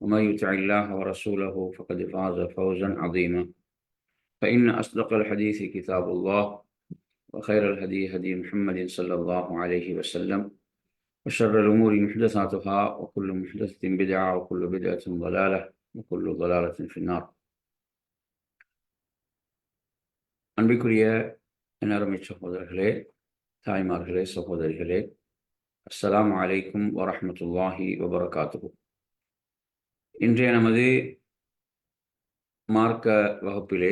ومن يطع الله ورسوله فقد فاز فوزا عظيما فإن أصدق الحديث كتاب الله وخير الهدي هدي محمد صلى الله عليه وسلم وشر الأمور محدثاتها وكل محدثة بدعة وكل بدعة ضلالة وكل ضلالة في النار அன்பிற்குரிய அருமை சகோதரர்களே தாய்மார்களே சகோதரிகளே அஸ்ஸலாமு அலைக்கும் வரஹமத்துல்லாஹி வபரகாத்துஹு இன்றைய நமது மார்க்க வகுப்பிலே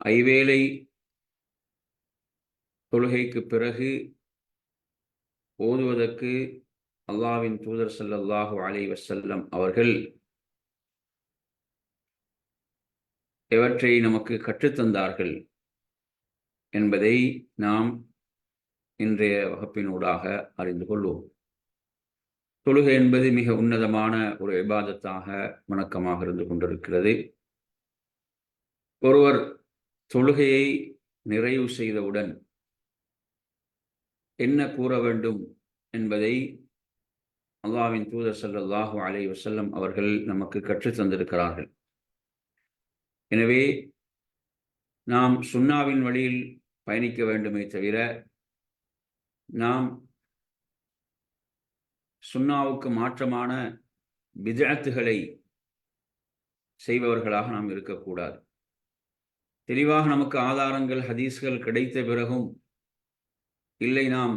ஐவேளை தொழுகைக்கு பிறகு ஓதுவதற்கு அல்லாவின் தூதர் ஸல்லல்லாஹு அலை வசல்லம் அவர்கள் எவற்றை நமக்கு கற்றுத்தந்தார்கள் என்பதை நாம் இன்றைய வகுப்பினூடாக அறிந்து கொள்வோம். தொழுகை என்பது மிக உன்னதமான ஒரு விவாதத்தாக வணக்கமாக இருந்து கொண்டிருக்கிறது. ஒருவர் தொழுகையை நிறைவு செய்தவுடன் என்ன கூற வேண்டும் என்பதை அல்லாவின் தூதர் சல்லாஹு அலை வசல்லம் அவர்கள் நமக்கு கற்று தந்திருக்கிறார்கள். எனவே நாம் சுன்னாவின் வழியில் பயணிக்க வேண்டுமே தவிர நாம் சுன்னாவுக்கு மாற்றமான பிஜாத்துகளை செய்பவர்களாக நாம் இருக்கக்கூடாது. தெளிவாக நமக்கு ஆதாரங்கள் ஹதீஸ்கள் கிடைத்த பிறகும் இல்லை நாம்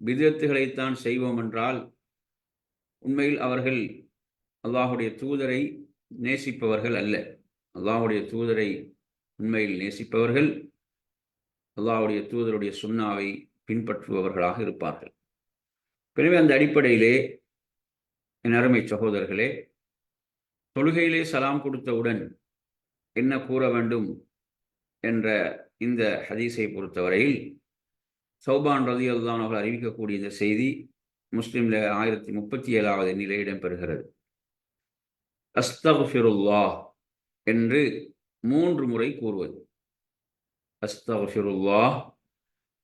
விதத்துகளைத்தான் செய்வோம் என்றால் உண்மையில் அவர்கள் அல்லாஹுடைய தூதரை நேசிப்பவர்கள் அல்ல. அல்லாஹுடைய தூதரை உண்மையில் நேசிப்பவர்கள் அல்லாஹுடைய தூதருடைய சுண்ணாவை பின்பற்றுபவர்களாக இருப்பார்கள். எனவே அந்த அடிப்படையிலே என் அருமை சகோதரர்களே தொழுகையிலே சலாம் கொடுத்தவுடன் என்ன கூற வேண்டும் என்ற இந்த ஹதீஸை பொறுத்தவரையில் சௌபான் ரதி அல்லான் அவர்கள் அறிவிக்கக்கூடிய இந்த செய்தி முஸ்லிம்ல ஆயிரத்தி முப்பத்தி ஏழாவது நிலை இடம்பெறுகிறது. அஸ்தகுஃபிருல்லா என்று மூன்று முறை கூறுவது. அஸ்தகுஃபிருல்லா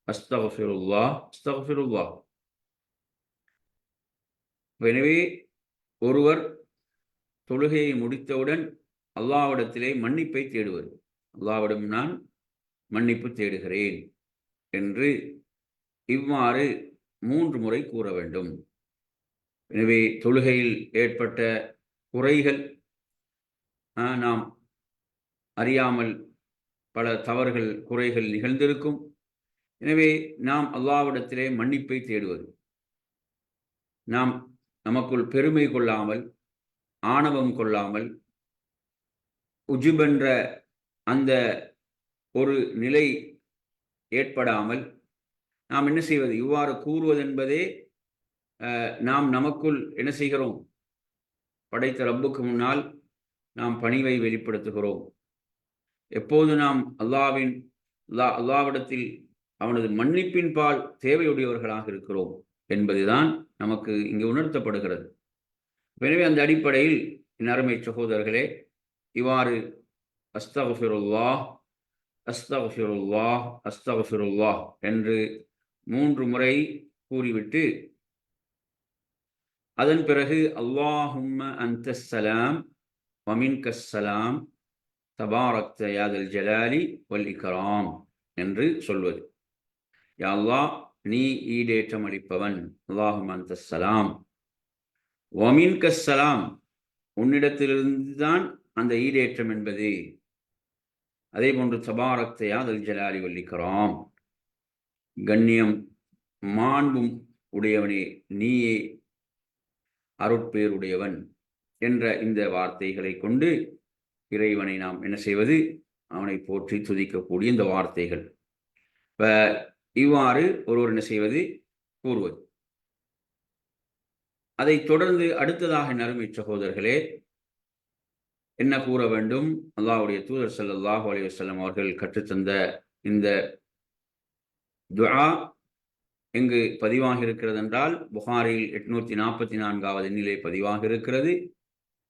அஸ்தகுஃபிருல்லா அஸ்தகுஃபிருல்லா எனவே ஒருவர் தொழுகையை முடித்தவுடன் அல்லாவிடத்திலே மன்னிப்பை தேடுவது அல்லாவிடம் நான் மன்னிப்பு தேடுகிறேன் என்று இவ்வாறு மூன்று முறை கூற வேண்டும். எனவே தொழுகையில் ஏற்பட்ட குறைகள் நாம் அறியாமல் பல தவறுகள் குறைகள் நிகழ்ந்திருக்கும். எனவே நாம் அல்லாவிடத்திலே மன்னிப்பை தேடுவது. நாம் நமக்குள் பெருமை கொள்ளாமல் ஆணவம் கொள்ளாமல் உஜிபென்ற அந்த ஒரு நிலை ஏற்படாமல் நாம் என்ன செய்வது? இவ்வாறு கூறுவதென்பதே நாம் நமக்குள் என்ன செய்கிறோம்? படைத்த ரப்புக்கு முன்னால் நாம் பணிவை வெளிப்படுத்துகிறோம். எப்போது நாம் அல்லாவின் அல்லா அல்லாவிடத்தில் அவனது மன்னிப்பின் பால் தேவையுடையவர்களாக இருக்கிறோம். என்பதுதான் நமக்கு இங்கு உணர்த்தப்படுகிறது. எனவே அந்த அடிப்படையில் நரமை சகோதரர்களே இவ்வாறு அஸ்தகுஃபிருல்லா அஸ்தகுஃபிருல்லா அஸ்தகுஃபிருல்லா என்று மூன்று முறை கூறிவிட்டு அதன் பிறகு அல்லாஹும்ம அந்த சலாம் வமின் கஸ்ஸலாம் தபாரக்த யாதல் ஜலாலி வல் என்று சொல்வது. யா அல்லாஹ் நீ ஈடேற்றம் அளிப்பவன். அல்லாஹும் அந்த சலாம். வமின் கஸ்ஸலாம் உன்னிடத்திலிருந்து தான் அந்த ஈடேற்றம் என்பது. அதே போன்று தபாரக்தையா தல் ஜலாலி வல்லிக்கிறோம் கண்ணியம் மாண்பும் உடையவனே நீயே அருட்பேருடையவன் என்ற இந்த வார்த்தைகளை கொண்டு இறைவனை நாம் என்ன செய்வது? அவனை போற்றி துதிக்கக்கூடிய இந்த வார்த்தைகள். இப்போ இவ்வாறு ஒருவர் என்ன செய்வது? கூறுவது. அதை தொடர்ந்து அடுத்ததாக நறுமை சகோதரர்களே என்ன கூற வேண்டும்? அல்லாஹுடைய தூதர் சல்லாஹூ அலி வல்லம் அவர்கள் கற்றுத்தந்த இந்த துஆ எங்கு பதிவாக இருக்கிறது என்றால் புகாரில் எட்நூத்தி நாற்பத்தி நான்காவது எண்ணிலே பதிவாக இருக்கிறது.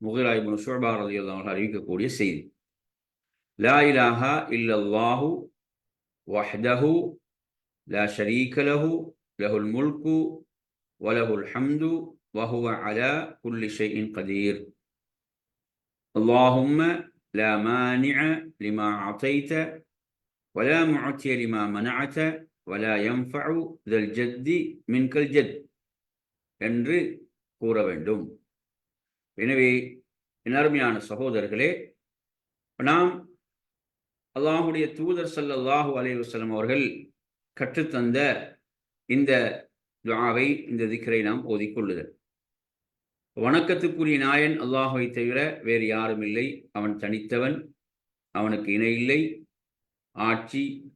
முகலாய்பு ஷோபா ரதி அவர்கள் அறிவிக்கக்கூடிய செய்தி. லா இலாஹா இல்லல்லாஹு வஹ்தஹு லா ஷரீக லஹு லஹுல் முல்கு வலஹுல் ஹம்து وهو على كل شيء قدير اللهم لا مانع لما أعطيت ولا معطي لما منعت ولا ينفع ذا الجد منك الجد என்று கூற வேண்டும் எனவே அருமையான சகோதரர்களே நாம் அல்லாஹுடைய தூதர் சல்லாஹூ அலே வசலம் அவர்கள் கற்றுத்தந்த இந்த துவாவை இந்த திக்கரை நாம் ஓதிக்கொள்ளுதல். வணக்கத்துக்குரிய நாயன் அல்லாஹுவை தவிர வேறு யாரும் இல்லை அவன் தனித்தவன் அவனுக்கு இணையில்லை. ஆட்சி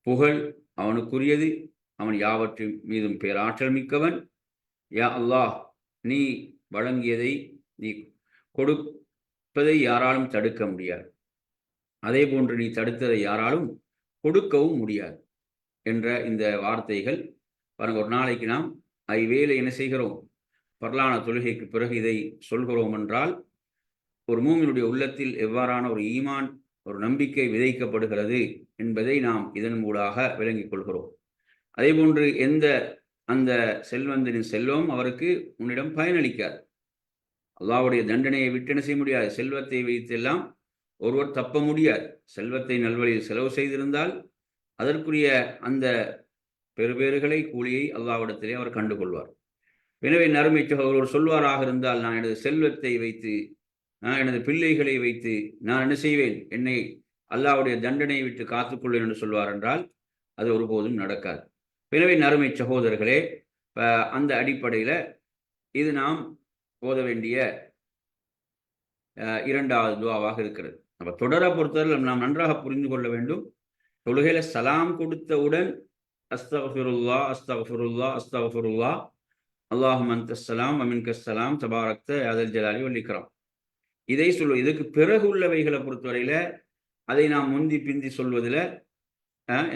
புகழ் அவனுக்குரியது. அவன் யாவற்றின் மீதும் பேராற்றல் மிக்கவன். யா அல்லாஹ் நீ வழங்கியதை நீ கொடுப்பதை யாராலும் தடுக்க முடியாது. அதே போன்று நீ தடுத்ததை யாராலும் கொடுக்கவும் முடியாது. என்ற இந்த வார்த்தைகள் பாருங்கள் ஒரு நாளைக்கு நாம் ஐவேளை என்ன செய்கிறோம்? பரலான தொழுகைக்கு பிறகு இதை சொல்கிறோம் என்றால் ஒரு மூமினுடைய உள்ளத்தில் எவ்வாறான ஒரு ஈமான் ஒரு நம்பிக்கை விதைக்கப்படுகிறது என்பதை நாம் இதன் மூடாக விளங்கிக் கொள்கிறோம். அதே போன்று எந்த அந்த செல்வந்தனின் செல்வம் அவருக்கு உன்னிடம் பயனளிக்காது. அல்லாவுடைய தண்டனையை விட்டு என்ன செய்ய முடியாது? செல்வத்தை வைத்தெல்லாம் ஒருவர் தப்ப முடியாது. செல்வத்தை நல்வழியில் செலவு செய்திருந்தால் அதற்குரிய அந்த பெருபேறுகளை கூலியை அல்லாவிடத்திலே அவர் கண்டுகொள்வார். எனவே நறுமை ஒருவர் சொல்வாராக இருந்தால் நான் எனது செல்வத்தை வைத்து நான் எனது பிள்ளைகளை வைத்து நான் என்ன செய்வேன்? என்னை அல்லாவுடைய தண்டனையை விட்டு காத்துக்கொள்வேன் என்று சொல்வார் என்றால் அது ஒருபோதும் நடக்காது. எனவே நறுமை சகோதரர்களே அந்த அடிப்படையில் இது நாம் ஓத வேண்டிய இரண்டாவது துவாவாக இருக்கிறது. அப்போ தொடரை பொறுத்தவரை நாம் நன்றாக புரிந்து கொள்ள வேண்டும். தொழுகையில சலாம் கொடுத்தவுடன் அஸ்தகஃபிருல்லா அஸ்தகஃபிருல்லா அஸ்தகஃபிருல்லா அல்லாஹும் அந்தஸ்லாம் அமின் கஸ்லாம் தபாரக்த அதல் ஜலாலி வல்லிக்கிறோம் இதை சொல்வது இதுக்கு பிறகு உள்ளவைகளை பொறுத்தவரையில அதை நாம் முந்தி பிந்தி சொல்வதில்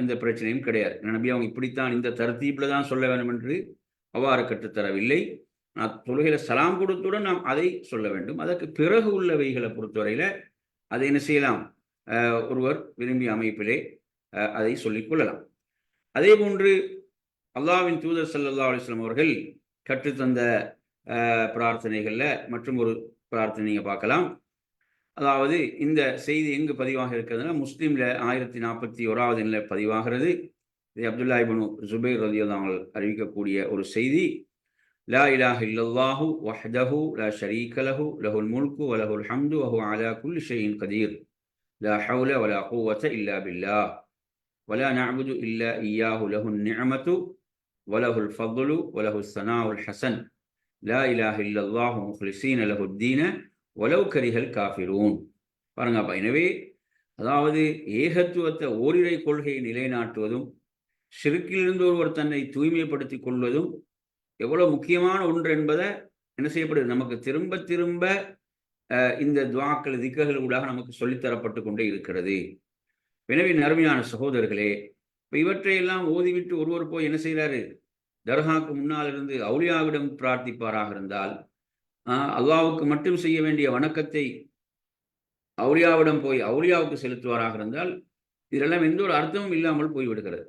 எந்த பிரச்சனையும் கிடையாது. நபி அவங்க இப்படித்தான் இந்த தரத்தீப்பில் தான் சொல்ல வேண்டும் என்று அவ்வாறு கற்றுத்தரவில்லை நான் தொழுகையில சலாம் கொடுத்துடன் நாம் அதை சொல்ல வேண்டும். அதற்கு பிறகு உள்ளவைகளை பொறுத்தவரையில அதை என்ன செய்யலாம்? ஒருவர் விரும்பிய அமைப்பிலே அதை சொல்லிக் கொள்ளலாம். அதே போன்று அல்லாவின் தூதர் சல்லா அலிஸ்லாம் அவர்கள் கற்றுத்தந்த பிரார்த்தனைகளில் மற்றும் ஒரு பிரார்த்தனையை பார்க்கலாம். அதாவது இந்த செய்தி எங்கு பதிவாக இருக்கிறதுனா முஸ்லீமில் ஆயிரத்தி நாற்பத்தி ஓராவது நிலை பதிவாகிறது. இது அப்துல்லா இபனு ஜுபைர் ரதி அவர்கள் அறிவிக்கக்கூடிய ஒரு செய்தி. லா இலாஹ இல்லல்லாஹு வஹ்தஹு லா ஷரீக லஹு லஹுல் முல்கு வலஹுல் ஹம்து வஹு அலா குல் ஷைஇன் கதீர். லா ஹவுல வலா குவத இல்லா பில்லாஹ். ولا نعبد إلا إياه له النعمة وله الفضل وله الثناء الحسن لا إله إلا الله مخلصين له الدين ولو كره الكافرون பாருங்கப்பா எனவே அதாவது ஏகத்துவத்தை ஓரிரை கொள்கையை நிலைநாட்டுவதும் சிறுக்கிலிருந்து ஒருவர் தன்னை தூய்மைப்படுத்திக் கொள்வதும் எவ்வளவு முக்கியமான ஒன்று என்பதை என்ன செய்யப்படுது நமக்கு திரும்ப திரும்ப இந்த துவாக்கள் திக்கர்கள் ஊடாக நமக்கு சொல்லித்தரப்பட்டு கொண்டே இருக்கிறது எனவே நறுமையான சகோதரர்களே இப்போ இவற்றையெல்லாம் ஓதிவிட்டு ஒருவர் போய் என்ன செய்கிறாரு தர்காவுக்கு முன்னால் இருந்து அவுளியாவிடம் பிரார்த்திப்பாராக இருந்தால் அல்லாவுக்கு மட்டும் செய்ய வேண்டிய வணக்கத்தை அவுளியாவிடம் போய் அவுளியாவுக்கு செலுத்துவாராக இருந்தால் இதெல்லாம் எந்த ஒரு அர்த்தமும் இல்லாமல் போய்விடுகிறது.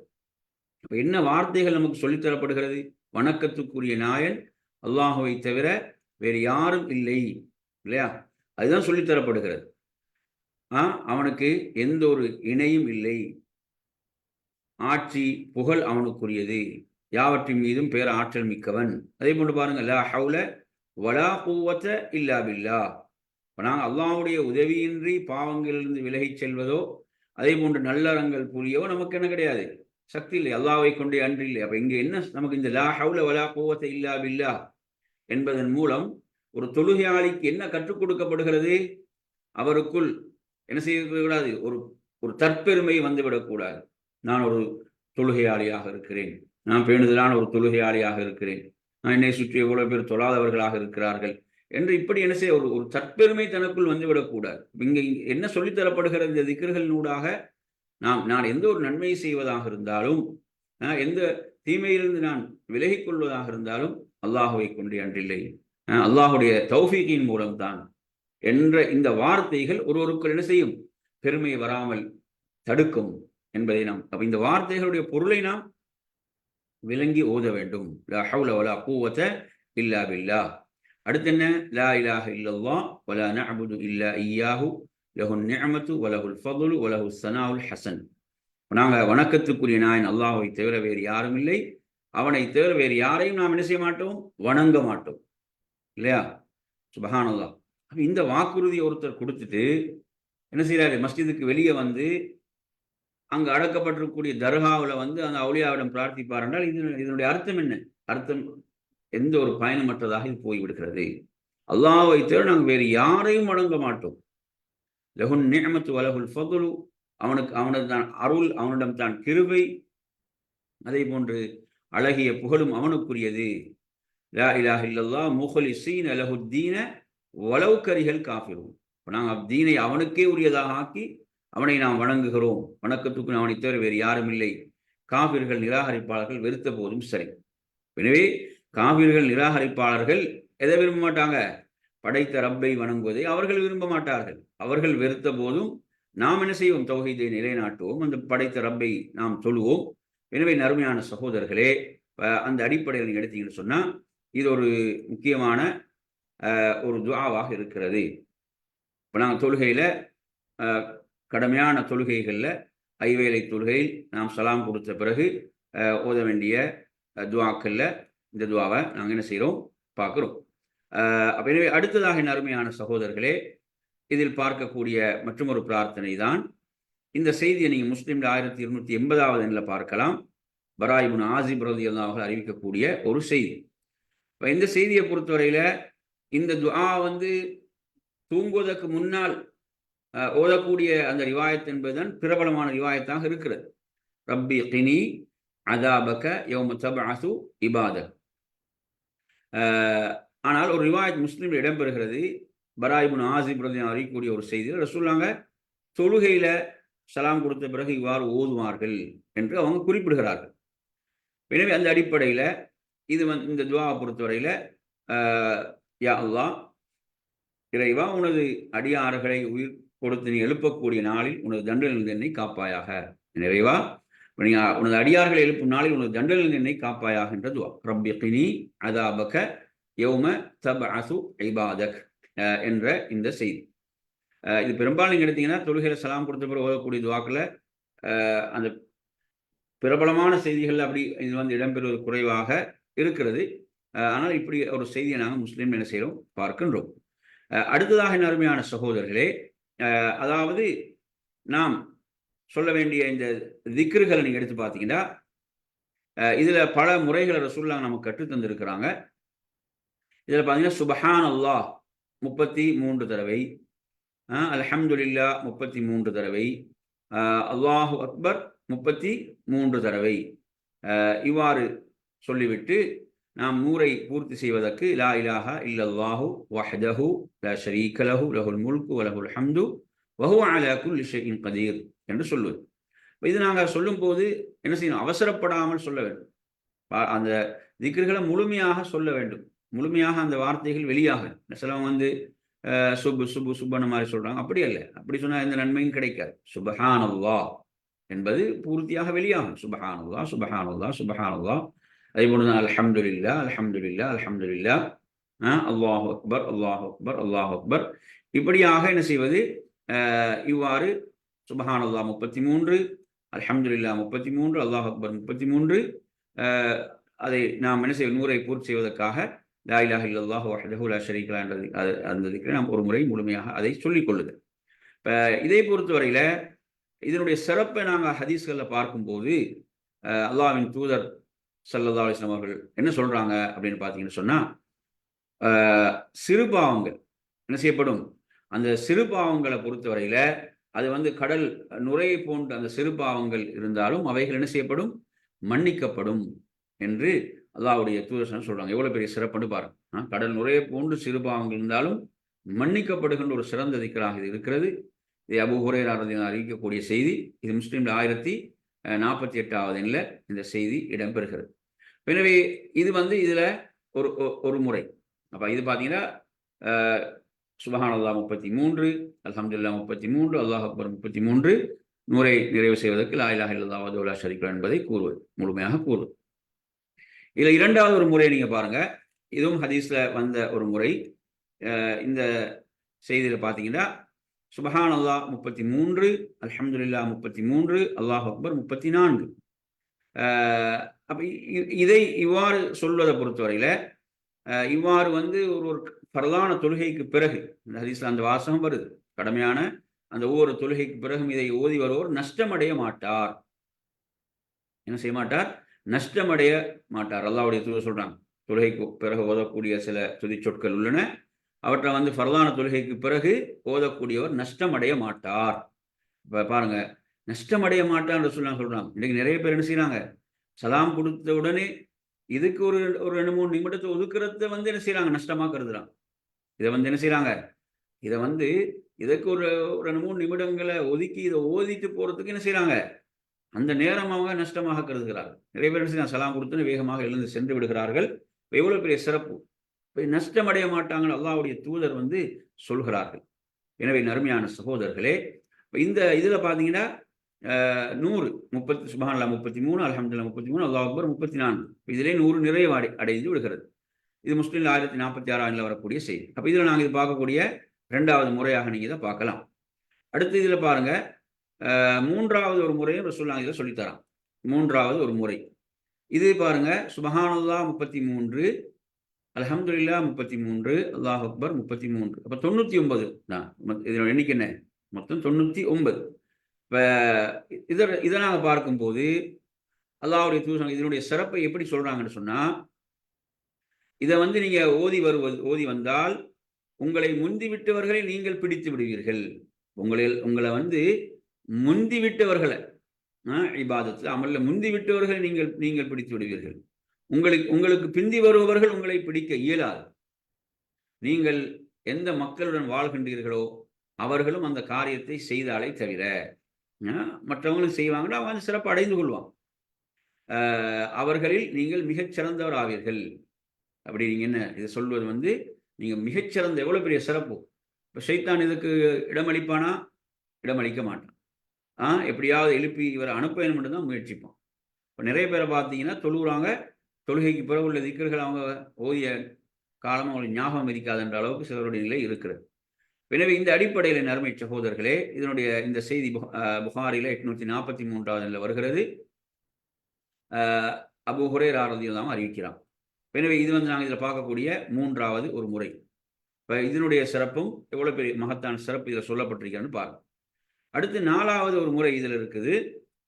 இப்போ என்ன வார்த்தைகள் நமக்கு சொல்லித்தரப்படுகிறது? வணக்கத்துக்குரிய நாயன் அல்லாஹுவை தவிர வேறு யாரும் இல்லை இல்லையா? அதுதான் சொல்லித்தரப்படுகிறது. அவனுக்கு எந்த ஒரு இணையும் இல்லை. ஆட்சி புகழ் அவனுக்குரியது. யாவற்றின் மீதும் பேர் ஆற்றல் மிக்கவன். அதே போன்று பாருங்க லா ஹவுல வலா பூவத்த இல்லா பில்லா. இப்போ நாங்கள் அல்லாவுடைய உதவியின்றி பாவங்களிலிருந்து விலகிச் செல்வதோ அதே போன்று நல்லறங்கள் புரியவோ நமக்கு என்ன கிடையாது. சக்தி இல்லை அல்லாவை கொண்டே அன்று இல்லை. அப்போ இங்கே என்ன நமக்கு இந்த லா ஹவுல வலா பூவத்த இல்லா பில்லா என்பதன் மூலம் ஒரு தொழுகையாளிக்கு என்ன கற்றுக் கொடுக்கப்படுகிறது? அவருக்குள் என்ன செய்யக்கூடாது ஒரு ஒரு தற்பெருமை வந்துவிடக்கூடாது நான் ஒரு தொழுகையாளியாக இருக்கிறேன். நான் பேணுதலான ஒரு தொழுகையாளியாக இருக்கிறேன். நான் என்னை சுற்றி எவ்வளவு பேர் தொழாதவர்களாக இருக்கிறார்கள் என்று இப்படி என்ன செய்ய ஒரு ஒரு தற்பெருமை தனக்குள் வந்துவிடக்கூடாது இங்கே என்ன சொல்லித்தரப்படுகிற இந்த திக்கர்களினூடாக நாம் நான் எந்த ஒரு நன்மையை செய்வதாக இருந்தாலும் எந்த தீமையிலிருந்து நான் விலகிக் கொள்வதாக இருந்தாலும் அல்லாஹுவை கொண்டு அன்றில்லை. அல்லாஹுடைய தௌஃபீக்கின் மூலம்தான் என்ற இந்த வார்த்தைகள் ஒருவருக்குள் என்ன செய்யும்? பெருமை வராமல் தடுக்கும் என்பதை நாம் அப்ப இந்த வார்த்தைகளுடைய பொருளை நாம் விளங்கி ஓத வேண்டும். லா ஹவுல வலா கூவத்த இல்லா பில்லா. அடுத்து என்ன? லா இலாஹ இல்லல்லா வலா நஅபுது இல்லா ஐயாஹு லஹு நிஅமத்து வலஹுல் ஃபதுலு வலஹு சனாவுல் ஹசன். நாங்கள் வணக்கத்துக்குரிய நாயன் அல்லாஹை தவிர வேறு யாரும் இல்லை. அவனை தவிர வேறு யாரையும் நாம் என்ன செய்ய மாட்டோம்? வணங்க மாட்டோம். இல்லையா? சுபஹானல்லா இந்த வாக்குறுதி ஒருத்தர் கொடுத்துட்டு என்ன செய்யறாரு மஸ்ஜிதுக்கு வெளியே வந்து அங்கே அடக்கப்பட்டிருக்கக்கூடிய தர்காவில் வந்து அந்த அவுளியாவிடம் பிரார்த்திப்பார் என்றால் இது இதனுடைய அர்த்தம் என்ன? அர்த்தம் எந்த ஒரு பயணமற்றதாக இது போய்விடுகிறது அல்லாவை தவிர நாங்கள் வேறு யாரையும் வழங்க மாட்டோம். லகுன் நியமத்து வலகுல் ஃபதுலு. அவனுக்கு அவனது தான் அருள் அவனிடம் தான் கிருபை. அதே போன்று அழகிய புகழும் அவனுக்குரியது. லா இலாஹ இல்லல்லா முஹலிசீன் அலஹுத்தீன வலவுக்கரிகள் காஃபிரும் நாங்கள் தீனை அவனுக்கே உரியதாக ஆக்கி அவனை நாம் வணங்குகிறோம். வணக்கத்துக்கு அவனை தவிர வேறு யாரும் இல்லை. காவிர்கள் நிராகரிப்பாளர்கள் வெறுத்த போதும் சரி. எனவே காவிர்கள் நிராகரிப்பாளர்கள் எதை விரும்ப மாட்டாங்க? படைத்த ரப்பை வணங்குவதை அவர்கள் விரும்ப மாட்டார்கள். அவர்கள் வெறுத்த போதும் நாம் என்ன செய்வோம்? தொகைதை நிலைநாட்டுவோம். அந்த படைத்த ரப்பை நாம் சொல்லுவோம் எனவே நறுமையான சகோதரர்களே அந்த அடிப்படையில் நீங்கள் எடுத்தீங்கன்னு சொன்னால் இது ஒரு முக்கியமான ஒரு துவாவாக இருக்கிறது. இப்போ நாங்கள் தொழுகையில் கடுமையான தொழுகைகளில் ஐவேலை தொழுகையில் நாம் சலாம் கொடுத்த பிறகு ஓத வேண்டிய துவாக்களில் இந்த துவாவை நாங்கள் என்ன செய்கிறோம் பார்க்குறோம். அப்போ எனவே அடுத்ததாக என் அருமையான சகோதரர்களே இதில் பார்க்கக்கூடிய மற்றொரு பிரார்த்தனை தான் இந்த செய்தியை நீங்கள் முஸ்லீம்ல ஆயிரத்தி இருநூத்தி எண்பதாவது எண்ணில் பார்க்கலாம். பராயிபுன் ஆசிப் ரதி அவர்கள் அறிவிக்கக்கூடிய ஒரு செய்தி. இப்போ இந்த செய்தியை பொறுத்தவரையில் இந்த துஆ வந்து தூங்குவதற்கு முன்னால் ஓதக்கூடிய அந்த ரிவாயத் என்பதுதான் பிரபலமான ரிவாயத்தாக இருக்கிறது. ரப்பி கினி அதாபக யோம தபாசு இபாத. ஆனால் ஒரு ரிவாயத் முஸ்லீமில் இடம்பெறுகிறது. பராயிபுன் ஆசிப் ரதி அறியக்கூடிய ஒரு செய்தி ரசூல்லாங்க தொழுகையில சலாம் கொடுத்த பிறகு இவ்வாறு ஓதுவார்கள் என்று அவங்க குறிப்பிடுகிறார்கள். எனவே அந்த அடிப்படையில் இது வந்து இந்த துவாவை பொறுத்தவரையில் யா அல்லா இறைவா உனது அடியார்களை உயிர் கொடுத்து நீ எழுப்பக்கூடிய நாளில் உனது தண்டனில் என்னை காப்பாயாக. நிறைவா நீ உனது அடியார்களை எழுப்பும் நாளில் உனது தண்டனில் என்னை காப்பாயாக என்ற துவா. ரப்பி கினி அதாபக யௌம தப் அசு ஐபாதக் என்ற இந்த செய்தி. இது பெரும்பாலும் நீங்கள் எடுத்தீங்கன்னா தொழுகையில் சலாம் கொடுத்த பிறகு ஓதக்கூடிய துவாக்கில் அந்த பிரபலமான செய்திகள் அப்படி இது வந்து இடம்பெறுவது குறைவாக இருக்கிறது. ஆனால் இப்படி ஒரு செய்தியை நாங்கள் முஸ்லீம் என்ன செய்கிறோம் பார்க்கின்றோம். அடுத்ததாக என் அருமையான சகோதரர்களே அதாவது நாம் சொல்ல வேண்டிய இந்த திக்ருகளை நீங்கள் எடுத்து பார்த்தீங்கன்னா இதில் பல முறைகளை ரசூல்லா நமக்கு கற்று தந்திருக்கிறாங்க. இதில் பார்த்தீங்கன்னா சுபஹான் அல்லாஹ் முப்பத்தி மூன்று தடவை அலஹம்துல்லா முப்பத்தி மூன்று தடவை அல்லாஹு அக்பர் முப்பத்தி மூன்று தடவை இவ்வாறு சொல்லிவிட்டு நாம் நூரை பூர்த்தி செய்வதற்கு லா இலாஹா இல்லல்லாஹு வஹதஹு லா ஷரீக லஹு லஹுல் முல்கு வலஹுல் ஹம்து வஹு அலா குல்லி ஷைஇன் கதீர் என்று சொல்வது. இது நாங்கள் சொல்லும் போது என்ன செய்யணும்? அவசரப்படாமல் சொல்ல வேண்டும். அந்த திக்ருகளை முழுமையாக சொல்ல வேண்டும். முழுமையாக அந்த வார்த்தைகள் வெளியாக. சிலவங்க வந்து சுபு சுபு சுபன மாதிரி சொல்றாங்க. அப்படி அல்ல. அப்படி சொன்னால் எந்த நன்மையும் கிடைக்காது. சுபஹானல்லா என்பது பூர்த்தியாக வெளியாகும். சுபஹானல்லா சுபஹானல்லா சுபஹானல்லா அதே போல தான் அல்ஹம்துலில்லா அல்ஹம்துலில்லா அல்ஹம்துலில்லா அல்லாஹ் அக்பர் அல்லாஹு அக்பர் அல்லாஹு அக்பர் இப்படியாக என்ன செய்வது? இவ்வாறு சுபஹானல்லா முப்பத்தி மூன்று அலமதுல்லா முப்பத்தி மூன்று அல்லாஹ் அக்பர் முப்பத்தி மூன்று அதை நாம் என்ன செய்ய நூறை பூர்த்தி செய்வதற்காக லா இலாஹ இல்லல்லாஹு வஹ்தஹு என்றது ஷரீக என்ற அந்த நாம் ஒரு முறை முழுமையாக அதை சொல்லிக் கொள்ளுதல். இப்போ இதை பொறுத்தவரையில் இதனுடைய சிறப்பை நாங்கள் ஹதீஸ்களில் பார்க்கும்போது அல்லாவின் தூதர் சல்லதா அலிஸ்லாம் அவர்கள் என்ன சொல்கிறாங்க அப்படின்னு பார்த்தீங்கன்னு சொன்னால் சிறுபாவங்கள் என்ன செய்யப்படும்? அந்த சிறுபாவங்களை பொறுத்தவரையில் அது வந்து கடல் நுரையை போன்ற அந்த சிறுபாவங்கள் இருந்தாலும் அவைகள் என்ன செய்யப்படும்? மன்னிக்கப்படும் என்று அல்லாவுடைய தூதர்சனம் சொல்றாங்க. எவ்வளவு பெரிய சிறப்புன்னு பாருங்க. கடல் நுரையை போன்று சிறுபாவங்கள் இருந்தாலும் மன்னிக்கப்படுகின்ற ஒரு சிறந்த திக்கலாக இது இருக்கிறது. இது அபு ஹுரேராரதினால் அறிவிக்கக்கூடிய செய்தி. இது முஸ்லீம்ல ஆயிரத்தி நாற்பத்தி எட்டாவது எண்ணில் இந்த செய்தி இடம்பெறுகிறது. எனவே இது வந்து இதில் ஒரு ஒரு முறை. அப்போ இது பார்த்தீங்கன்னா சுபஹானல்லா முப்பத்தி மூன்று அலமதுல்லா முப்பத்தி மூன்று அல்லாஹ் அக்பர் முப்பத்தி மூன்று நூரை நிறைவு செய்வதற்கு லாயிலாக இல்லாவது ஷரிக்லா என்பதை கூறுவது முழுமையாக கூறுவது. இதில் இரண்டாவது ஒரு முறையை நீங்கள் பாருங்கள் இதுவும் ஹதீஸில் வந்த ஒரு முறை. இந்த செய்தியில் பார்த்தீங்கன்னா சுபஹான் அல்லா முப்பத்தி மூன்று அலமதுல்லா முப்பத்தி மூன்று அல்லாஹ் அக்பர் முப்பத்தி நான்கு அப்போ இதை இவ்வாறு சொல்வதை பொறுத்தவரையில் இவ்வாறு வந்து ஒரு ஒரு பிரதான தொழுகைக்கு பிறகு இந்த ஹதீஸ்ல அந்த வாசகம் வருது. கடமையான அந்த ஒவ்வொரு தொழுகைக்கு பிறகும் இதை ஓதி வருவோர் நஷ்டமடைய மாட்டார். என்ன செய்ய மாட்டார்? நஷ்டமடைய மாட்டார். அல்லாவுடைய தூதர் சொல்றாங்க. தொழுகைக்கு பிறகு ஓதக்கூடிய சில துதி சொற்கள் உள்ளன. அவற்றை வந்து ஃபர்தான தொழுகைக்கு பிறகு ஓதக்கூடியவர் நஷ்டமடைய மாட்டார். இப்போ பாருங்க நஷ்டமடைய மாட்டார்னு சொல்லலாம் சொல்கிறாங்க இன்றைக்கு நிறைய பேர் என்ன செய்கிறாங்க சலாம் கொடுத்த உடனே இதுக்கு ஒரு ஒரு ரெண்டு மூணு நிமிடத்தை ஒதுக்குறத வந்து என்ன செய்கிறாங்க நஷ்டமாக கருதுறாங்க. இதை வந்து என்ன செய்கிறாங்க இதை வந்து இதுக்கு ஒரு ரெண்டு மூணு நிமிடங்களை ஒதுக்கி இதை ஓதிட்டு போகிறதுக்கு என்ன செய்கிறாங்க அந்த நேரம் அவங்க நஷ்டமாக கருதுகிறார்கள். நிறைய பேர் என்ன சலாம் கொடுத்துன்னு வேகமாக எழுந்து சென்று விடுகிறார்கள். எவ்வளோ பெரிய சிறப்பு. இப்போ நஷ்டம் அடைய மாட்டாங்கன்னு அல்லாவுடைய தூதர் வந்து சொல்கிறார்கள். எனவே நறுமையான சகோதரர்களே இந்த இதில் பார்த்தீங்கன்னா நூறு முப்பத்தி சுபஹான்லா முப்பத்தி மூணு அலமதுல்லா முப்பத்தி மூணு அல்லா அக்பர் முப்பத்தி நான்கு. இதிலே நூறு நிறைவு அடை அடைந்து விடுகிறது. இது முஸ்லீம் ஆயிரத்தி நாற்பத்தி ஆறாம் வரக்கூடிய செய்தி. அப்போ இதில் நாங்கள் இது பார்க்கக்கூடிய ரெண்டாவது முறையாக நீங்கள் இதை பார்க்கலாம். அடுத்து இதில் பாருங்க மூன்றாவது ஒரு முறையும் ரசூல்லா இதில் சொல்லித்தரான் மூன்றாவது ஒரு முறை. இது பாருங்க சுபஹானுல்லா முப்பத்தி மூன்று அலமதுல்லா முப்பத்தி மூன்று அல்லாஹ் அக்பர் முப்பத்தி மூன்று. அப்போ தொண்ணூற்றி ஒன்பது. தான் இதோட எண்ணிக்கை என்ன? மொத்தம் தொண்ணூற்றி ஒன்பது. இப்போ இதை இதை நாங்கள் பார்க்கும்போது அல்லாஹுடைய தூசம் இதனுடைய சிறப்பை எப்படி சொல்கிறாங்கன்னு சொன்னால் இதை வந்து நீங்கள் ஓதி வருவது ஓதி வந்தால் உங்களை முந்திவிட்டவர்களை நீங்கள் பிடித்து விடுவீர்கள். உங்களில் உங்களை வந்து முந்திவிட்டவர்களை இபாதத்தில் அமலில் முந்தி விட்டவர்களை நீங்கள் நீங்கள் பிடித்து விடுவீர்கள். உங்களுக்கு உங்களுக்கு பிந்தி வருபவர்கள் உங்களை பிடிக்க இயலாது. நீங்கள் எந்த மக்களுடன் வாழ்கின்றீர்களோ அவர்களும் அந்த காரியத்தை செய்தாலே தவிர மற்றவங்களும் செய்வாங்கன்னா அவங்க சிறப்பு அடைந்து கொள்வான் அவர்களில் நீங்கள் மிகச்சிறந்தவர் ஆவீர்கள். அப்படி நீங்கள் என்ன இதை சொல்வது வந்து நீங்கள் மிகச்சிறந்த எவ்வளோ பெரிய சிறப்பு? இப்போ சைத்தான் இதுக்கு இடமளிப்பானா? இடமளிக்க மாட்டான். ஆ எப்படியாவது எழுப்பி இவரை அனுப்ப வேண்டும் மட்டும்தான் முயற்சிப்போம். இப்போ நிறைய பேரை பார்த்தீங்கன்னா தொழுகிறாங்க தொழுகைக்கு பிறகு உள்ள திக்கர்கள் அவங்க ஓதிய காலம் அவங்களுக்கு ஞாபகம் இருக்காதுன்ற அளவுக்கு சிலருடைய நிலை இருக்கிறது. எனவே இந்த அடிப்படையில் நறுமை சகோதரர்களே இதனுடைய இந்த செய்தி புகாரில எட்நூத்தி நாற்பத்தி மூன்றாவது வருகிறது. அபு ஹுரே ராரதியும் அறிவிக்கிறான் எனவே இது வந்து நாங்கள் இதில் பார்க்கக்கூடிய மூன்றாவது ஒரு முறை. இப்போ இதனுடைய சிறப்பும் எவ்வளோ பெரிய மகத்தான சிறப்பு இதில் சொல்லப்பட்டிருக்கிறான்னு பாருங்கள் அடுத்து நாலாவது ஒரு முறை இதில் இருக்குது.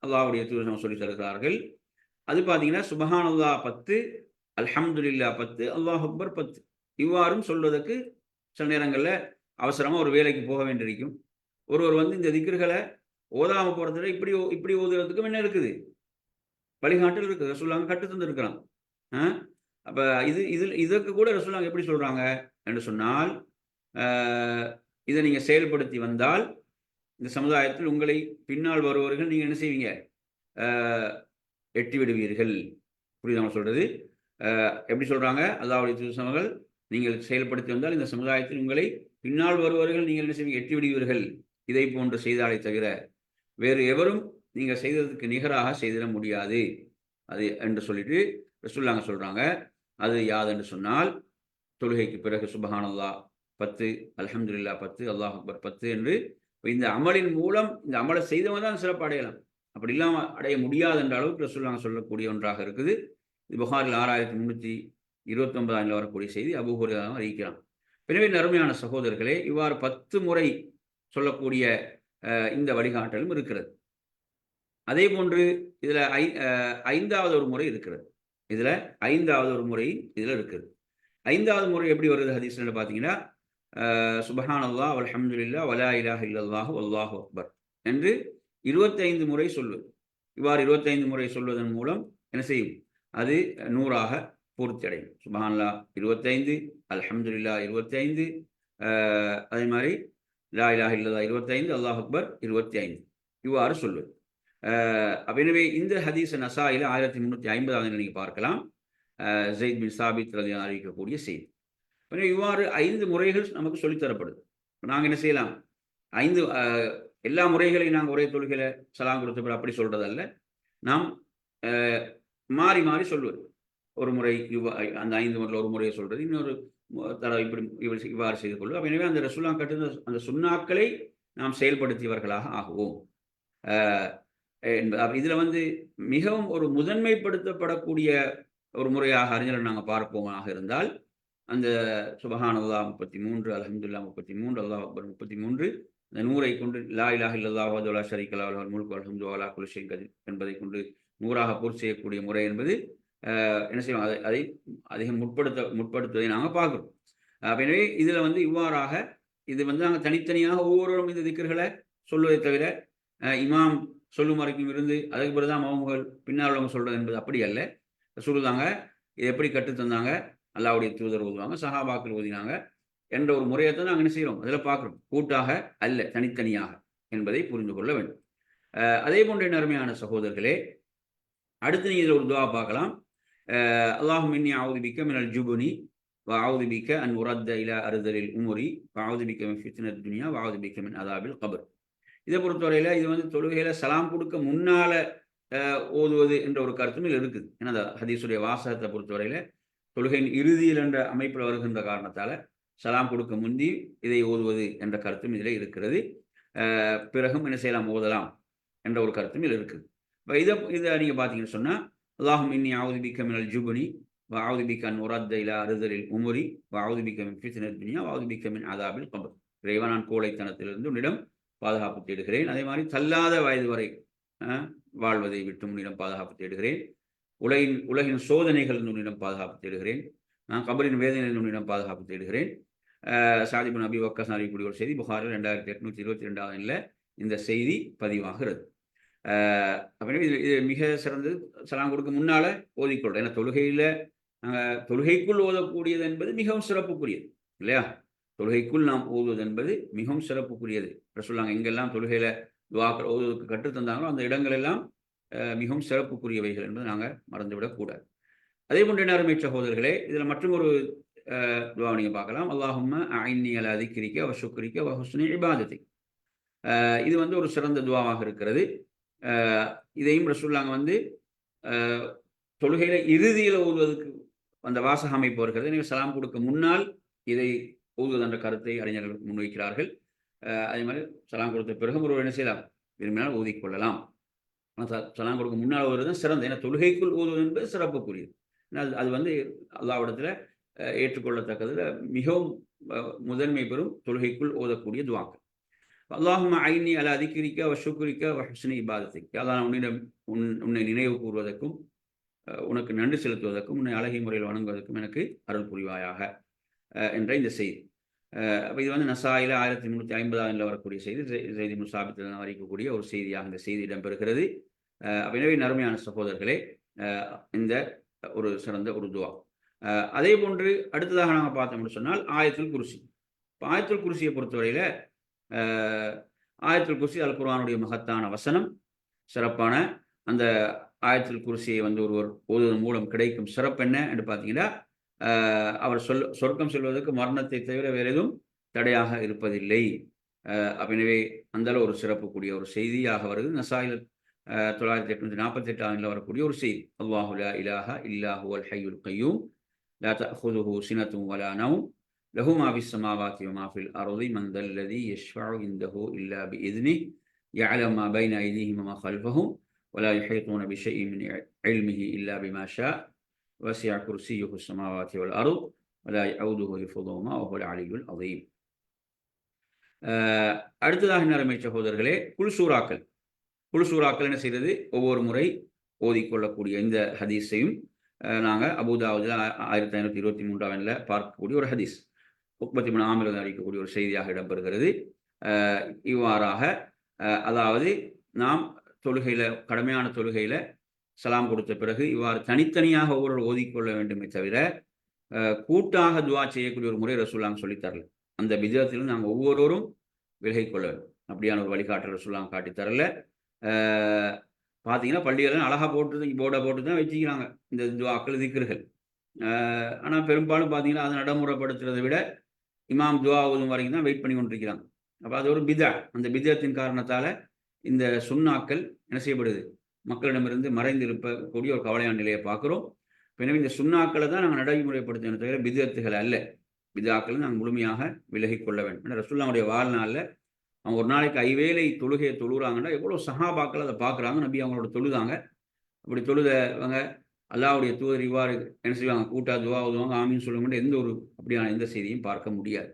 அல்லாவுடைய தூரம் சொல்லி தருகிறார்கள். அது பார்த்தீங்கன்னா சுபஹானல்லா பத்து அல்ஹம்துல்லா பத்து அல்லாஹ் அக்பர் பத்து. இவ்வாறும் சொல்வதற்கு சில நேரங்களில் அவசரமாக ஒரு வேலைக்கு போக வேண்டியிருக்கும். ஒருவர் வந்து இந்த திக்கர்களை ஓதாமல் போகிறதுல இப்படி இப்படி ஓதுறதுக்கும் என்ன இருக்குது. வழிகாட்டில் இருக்குது. ரசூலாங்க கட்டு தந்துருக்கிறான். அப்போ இது இதில் இதற்கு கூட ரசூலாங்க எப்படி சொல்கிறாங்க என்று சொன்னால் இதை நீங்கள் செயல்படுத்தி வந்தால் இந்த சமுதாயத்தில் உங்களை பின்னால் வருபவர்கள் நீங்கள் என்ன செய்வீங்க? எட்டி விடுவீர்கள். புரியுதாங்க சொல்கிறது எப்படி சொல்கிறாங்க அல்லாவுடைய தூசவர்கள் நீங்கள் செயல்படுத்தி வந்தால் இந்த சமுதாயத்தில் உங்களை பின்னால் வருபவர்கள் நீங்கள் என்ன செய்வீங்க? எட்டி விடுவீர்கள். இதை போன்று செய்தாலே தவிர வேறு எவரும் நீங்கள் செய்ததற்கு நிகராக செய்திட முடியாது. அது என்று சொல்லிட்டு ரசூல்லாங்க சொல்கிறாங்க அது யாதென்று சொன்னால் தொழுகைக்கு பிறகு சுபஹானல்லா பத்து அலமதுல்லா பத்து அல்லாஹ் அக்பர் பத்து என்று இந்த அமலின் மூலம் இந்த அமலை செய்தவங்க தான் சிறப்பு அடையலாம். அப்படிலாம் அடைய முடியாது என்ற அளவுக்கு ரசூல்லாங்க சொல்லக்கூடிய ஒன்றாக இருக்குது. இது புகாரில் ஆறாயிரத்தி முந்நூற்றி இருபத்தி வரக்கூடிய செய்தி. அபூஹுரையாவும் அறிவிக்கிறான். எனவே நறுமையான சகோதரர்களே இவ்வாறு பத்து முறை சொல்லக்கூடிய இந்த வழிகாட்டலும் இருக்கிறது. அதே போன்று இதில் ஐ ஐந்தாவது ஒரு முறை இருக்கிறது. இதில் ஐந்தாவது ஒரு முறை இதில் இருக்குது. ஐந்தாவது முறை எப்படி வருது ஹதீஸ்ல பார்த்தீங்கன்னா சுபஹான் அல்லா அலமதுல்லா வலா இலாஹ் இல்லல்லாஹு அல்லாஹு அக்பர் என்று இருபத்தைந்து முறை சொல்வது. இவ்வாறு இருபத்தைந்து முறை சொல்வதன் மூலம் என்ன செய்யும்? அது நூறாக பூர்த்தி அடையும் சுபஹான்லா இருபத்தைந்து அல்ஹம்துல்லா இருபத்தைந்து அதே மாதிரி லா இலாஹ் இல்லதா இருபத்தைந்து அல்லாஹ் அக்பர் இருபத்தி ஐந்து இவ்வாறு சொல்வது. எனவே இந்த ஹதீஸ் நசாயில் ஆயிரத்தி முந்நூற்றி ஐம்பதாவது நீங்கள் பார்க்கலாம். ஜெயித் பின் சாபித் ரதி அறிவிக்கக்கூடிய செய்தி. எனவே இவ்வாறு ஐந்து முறைகள் நமக்கு சொல்லித்தரப்படுது. நாங்கள் என்ன செய்யலாம்? ஐந்து எல்லா முறைகளையும் நாங்கள் ஒரே தொழுகையில் சலாம் கொடுத்த அப்படி சொல்றதல்ல. நாம் மாறி மாறி சொல்வது. ஒரு முறை இவ்வா அந்த ஐந்து முறையில் ஒரு முறையை சொல்றது. இன்னொரு தடவை இப்படி இவ்வாறு செய்து கொள்வது. எனவே அந்த ரசுல்லா கட்டுந்த அந்த சுண்ணாக்களை நாம் செயல்படுத்தியவர்களாக ஆகுவோம். இதில் வந்து மிகவும் ஒரு முதன்மைப்படுத்தப்படக்கூடிய ஒரு முறையாக அறிஞர்கள் நாங்கள் பார்ப்போமாக இருந்தால் அந்த சுபஹான் அல்லா முப்பத்தி மூன்று அலஹமதுல்லா முப்பத்தி மூன்று அல்லா அக்பர் முப்பத்தி மூன்று இந்த நூரை கொண்டு லா இலாஹ் இல்லல்லா வதுல்லா ஷரீக் அல்லா முழுக்கு அலமது அலா குலுஷேன் கதி என்பதை கொண்டு நூறாக பூர்த்தி செய்யக்கூடிய முறை என்பது என்ன செய்வோம் அதை அதை அதிகம் முற்படுத்த முற்படுத்துவதை நாங்கள் பார்க்குறோம். எனவே இதில் வந்து இவ்வாறாக இது வந்து நாங்கள் தனித்தனியாக ஒவ்வொருவரும் இந்த திக்கர்களை சொல்வதை தவிர இமாம் சொல்லும் வரைக்கும் இருந்து அதுக்கு பிறகுதான் அவங்க பின்னால் உள்ளவங்க சொல்றது என்பது அப்படி அல்ல. சொல்லுதாங்க இது எப்படி கற்றுத்தந்தாங்க அல்லாவுடைய தூதர் ஓதுவாங்க சஹாபாக்கள் ஓதினாங்க. என்ற ஒரு முறையை தான் நாங்கள் என்ன செய்கிறோம் அதில் பார்க்குறோம் கூட்டாக அல்ல தனித்தனியாக என்பதை புரிந்து கொள்ள வேண்டும். அதே போன்ற நேர்மையான சகோதரர்களே அடுத்து நீங்கள் இதில் ஒரு துவா பார்க்கலாம். அல்லாஹும் இன்னி ஆவுதிபிக்க மினல் ஜுபுனி வாவுதிபிக்க அன் உரத்த இல அறுதலில் உமுரி வாவுதிபிக்க மின் துனியா வாவுதிபிக்க மின் அதாபில் கபர். இதை பொறுத்தவரையில் இது வந்து தொழுகையில் சலாம் கொடுக்க முன்னால் ஓதுவது என்ற ஒரு கருத்தும் இதில் இருக்குது. ஏன்னா ஹதீஸுடைய வாசகத்தை பொறுத்தவரையில் தொழுகையின் இறுதியில் என்ற அமைப்பில் வருகின்ற காரணத்தால் சலாம் கொடுக்க முந்தி இதை ஓதுவது என்ற கருத்தும் இதில் இருக்கிறது. பிறகும் என்ன செய்யலாம்? ஓதலாம் என்ற ஒரு கருத்தும் இதில் இருக்குது இப்போ இதை இதை நீங்கள் பார்த்தீங்கன்னு சொன்னால் அல்லாஹும் இன்னி ஆவுதிபிக்க மினல் ஜுபுனி வாவுதிபிக்க அன் இலா அறுதலில் உமுரி வாவுதிபிக்க மின் ஃபித்னர் துனியா வாவுதிபிக்க மின் அதாபில் கம்பர் இறைவா நான் கோழைத்தனத்திலிருந்து உன்னிடம் பாதுகாப்பு தேடுகிறேன். அதே மாதிரி தள்ளாத வயது வரை வாழ்வதை விட்டு உன்னிடம் பாதுகாப்பு தேடுகிறேன். உலகின் உலகின் சோதனைகள் உன்னிடம் பாதுகாப்பு தேடுகிறேன். நான் கபரின் வேதனை உன்னிடம் பாதுகாப்பு தேடுகிறேன். சாதிபன் அபி வக்கஸ் அறிவிக்கூடிய ஒரு செய்தி புகாரில் ரெண்டாயிரத்தி எட்நூத்தி இருபத்தி ரெண்டாவது இந்த செய்தி பதிவாகிறது. அப்படின்னா இது இது மிக சிறந்தது. சலாம் கொடுக்க முன்னால ஓதிக்கொள்றோம். ஏன்னா தொழுகையில் நாங்கள் தொழுகைக்குள் ஓதக்கூடியது என்பது மிகவும் சிறப்புக்குரியது இல்லையா? தொழுகைக்குள் நாம் ஓதுவது என்பது மிகவும் சிறப்புக்குரியது. சொல்லுவாங்க எங்கெல்லாம் தொழுகையில் துவாக்கள் ஓதுவதற்கு கற்றுத்தந்தாங்களோ அந்த இடங்கள் எல்லாம் மிகவும் சிறப்புக்குரியவைகள் என்பது நாங்கள் மறந்துவிடக்கூடாது அதே போன்ற நேரமை சகோதரர்களே இதில் மற்றும் ஒரு துவா நீங்கள் பார்க்கலாம். அல்லாஹும் ஐன்னி அதிகரிக்க அவ சுக்கரிக்க ஹுஸ்னி இபாதத்தை இது வந்து ஒரு சிறந்த துவாவாக இருக்கிறது. இதையும் ரசூல்லாங்க வந்து தொழுகையில் இறுதியில் ஓதுவதற்கு அந்த வாசக அமைப்பு வருகிறது எனவே சலாம் கொடுக்க முன்னால் இதை ஓதுவது என்ற கருத்தை அறிஞர்கள் முன்வைக்கிறார்கள். அதே மாதிரி சலாம் கொடுத்த பிறகு ஒருவர் என்ன செய்யலாம்? விரும்பினால் ஊதிக்கொள்ளலாம் ஆனால் சலாம் கொடுக்க முன்னால் ஓதுவது தான் சிறந்த. ஏன்னா தொழுகைக்குள் ஓதுவது என்பது சிறப்புக்குரியது. அது வந்து அல்லாவிடத்தில் ஏற்றுக்கொள்ளத்தக்கதில் மிகவும் முதன்மை பெறும் தொழுகைக்குள் ஓதக்கூடிய துவாக்கள். அல்லாஹும் ஐனி அல அதிகரிக்க அவ சுக்குரிக்க அவ ஹுஸ்னி இபாதத்திற்கு அதான் உன்னிடம் உன் உன்னை நினைவு கூறுவதற்கும் உனக்கு நன்றி செலுத்துவதற்கும் உன்னை அழகிய முறையில் வணங்குவதற்கும் எனக்கு அருள் புரிவாயாக என்ற இந்த செய்தி. அப்போ இது வந்து நசாயில ஆயிரத்தி முந்நூற்றி ஐம்பதாம் வரக்கூடிய செய்தி. செய்தி முசாபித்தில் அறிவிக்கக்கூடிய ஒரு செய்தியாக இந்த செய்தி இடம்பெறுகிறது. எனவே நறுமையான சகோதரர்களே இந்த ஒரு சிறந்த ஒரு துவா. அதே போன்று அடுத்ததாக நாங்கள் பார்த்தோம்னு சொன்னால் ஆயத்துல் குருசி. இப்போ ஆயத்துல் குருசியை பொறுத்தவரையில் ஆயத்துல் குருசி அல் குர்வானுடைய மகத்தான வசனம் சிறப்பான அந்த ஆயத்துல் குருசியை வந்து ஒருவர் ஓதுவதன் மூலம் கிடைக்கும் சிறப்பு என்ன என்று பார்த்தீங்கன்னா அவர் சொல் சொர்க்கம் சொல்வதற்கு மரணத்தை தவிர வேறு எதுவும் தடையாக இருப்பதில்லை. எனவே அந்தளவு ஒரு சிறப்பு கூடிய ஒரு செய்தியாக வருது. நசாயில் தொள்ளாயிரத்தி எட்நூத்தி நாற்பத்தி எட்டு ஆண்டில் வரக்கூடிய ஒரு செய்தி. அல்லாஹுலா இலாஹா இல்லாஹு அல் ஹையுல் கையூம். லா தஹுதுஹு சினத்தும் வலா நவும் له ما في السماوات وما في الأرض من ذا الذي يشفع عنده إلا بإذنه يعلم ما بين أيديهم وما خلفهم ولا يحيطون بشيء من علمه إلا بما شاء وسع كرسيه السماوات والأرض ولا يعوده حفظهما وهو العلي العظيم அஹ் அடுத்ததாக நிலைமை சகோதரர்களே குல்சூராக்கள் குல்சூராக்கள் என்ன செய்கிறது ஒவ்வொரு முறை ஓதிக்கொள்ளக்கூடிய இந்த ஹதீஸையும் நாங்கள் அபுதாவுதில் ஆயிரத்தி ஐநூற்றி இருபத்தி மூன்றாம் பார்க்கக்கூடிய ஒரு ஹதீஸ். முப்பத்தி மூணு ஆமிரதம் அளிக்கக்கூடிய ஒரு செய்தியாக இடம்பெறுகிறது. இவ்வாறாக அதாவது நாம் தொழுகையில் கடுமையான தொழுகையில் சலாம் கொடுத்த பிறகு இவ்வாறு தனித்தனியாக ஒவ்வொரு ஓதிக்கொள்ள வேண்டுமே தவிர கூட்டாக துவா செய்யக்கூடிய ஒரு முறை ரசூல்லாம் சொல்லித்தரல அந்த விஜயத்திலும் நாங்கள் ஒவ்வொருவரும் விலகிக்கொள்ள வேண்டும். அப்படியான ஒரு வழிகாட்டல் ரசூல்லாம் காட்டித்தரல பார்த்தீங்கன்னா பள்ளிகள்லாம் அழகாக போட்டு போர்டை போட்டு தான் வச்சுக்கிறாங்க. இந்த துவாக்கள் திக்கர்கள் ஆனால் பெரும்பாலும் பார்த்தீங்கன்னா அதை நடைமுறைப்படுத்துறதை விட இமாம் துவா ஓதும் வரைக்கும் தான் வெயிட் பண்ணி கொண்டிருக்கிறாங்க. அப்போ அது ஒரு பிதா. அந்த பிதத்தின் காரணத்தால் இந்த சுண்ணாக்கள் என்ன செய்யப்படுது? மக்களிடமிருந்து மறைந்து இருப்பக்கூடிய ஒரு கவலையான நிலையை பார்க்குறோம். எனவே இந்த சுண்ணாக்களை தான் நாங்கள் நடைமுறைப்படுத்தின தவிர பிதத்துகள் அல்ல. பிதாக்களை நாங்கள் முழுமையாக விலகி கொள்ள வேண்டும் ரசுல்லாவுடைய வாழ்நாளில் அவங்க ஒரு நாளைக்கு ஐவேளை தொழுகையை தொழுகிறாங்கன்னா எவ்வளோ சஹாபாக்கள் அதை பார்க்குறாங்க நம்பி அவங்களோட தொழுதாங்க. அப்படி தொழுதவங்க அல்லாவுடைய தூதர் இவ்வாறு என்ன செய்வாங்க? கூட்டா துவா உதுவாங்க ஆமின்னு சொல்லுங்க எந்த ஒரு அப்படியான எந்த செய்தியும் பார்க்க முடியாது.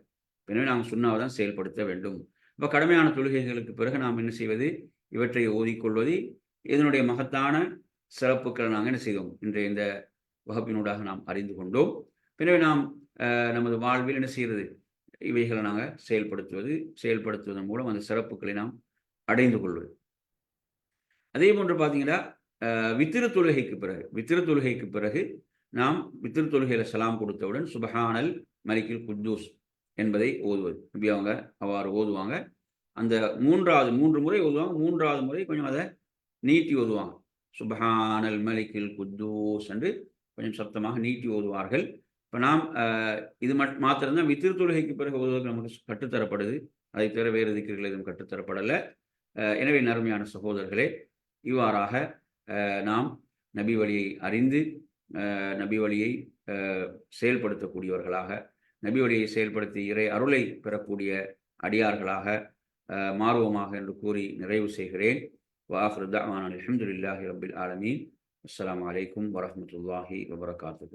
எனவே நாங்கள் சுண்ணாவை தான் செயல்படுத்த வேண்டும். இப்போ கடமையான தொழுகைகளுக்கு பிறகு நாம் என்ன செய்வது? இவற்றை ஓதிக்கொள்வது. இதனுடைய மகத்தான சிறப்புகளை நாங்கள் என்ன செய்தோம்? இன்றைய இந்த வகுப்பினூடாக நாம் அறிந்து கொண்டோம். எனவே நாம் நமது வாழ்வில் என்ன செய்கிறது இவைகளை நாங்கள் செயல்படுத்துவது செயல்படுத்துவதன் மூலம் அந்த சிறப்புகளை நாம் அடைந்து கொள்வது. அதே போன்று பார்த்தீங்கன்னா வித்திரு தொழுகைக்கு பிறகு வித்திரு தொழுகைக்கு பிறகு நாம் வித்திரு தொழுகையில் சலாம் கொடுத்தவுடன் சுபஹானல் மலிக்கில் குத்தூஸ் என்பதை ஓதுவது. இப்படி அவங்க அவ்வாறு ஓதுவாங்க. அந்த மூன்றாவது மூன்று முறை ஓதுவாங்க. மூன்றாவது முறை கொஞ்சம் அதை நீட்டி ஓதுவாங்க. சுபஹானல் மலிக்கில் குத்தூஸ் என்று கொஞ்சம் சத்தமாக நீட்டி ஓதுவார்கள். இப்போ நாம் இது மட் மாத்திரம்தான் வித்திரு தொழுகைக்கு பிறகு ஓதுவதற்கு நமக்கு கட்டுத்தரப்படுது. அதை தவிர வேறு திக்கர்கள் எதுவும் கட்டுத்தரப்படலை. எனவே நறுமையான சகோதரர்களே இவ்வாறாக நாம் நபி வழியை அறிந்து நபி வழியை செயல்படுத்தக்கூடியவர்களாக நபி வழியை செயல்படுத்தி இறை அருளை பெறக்கூடிய அடியார்களாக மாறுவோமாக என்று கூறி நிறைவு செய்கிறேன். வாஹ்ருதாவான் அலமதுல்லாஹி ரபில் ஆலமீன். அஸ்லாம் வலைக்கம் வரமத்துல்லாஹி வபரகாத்து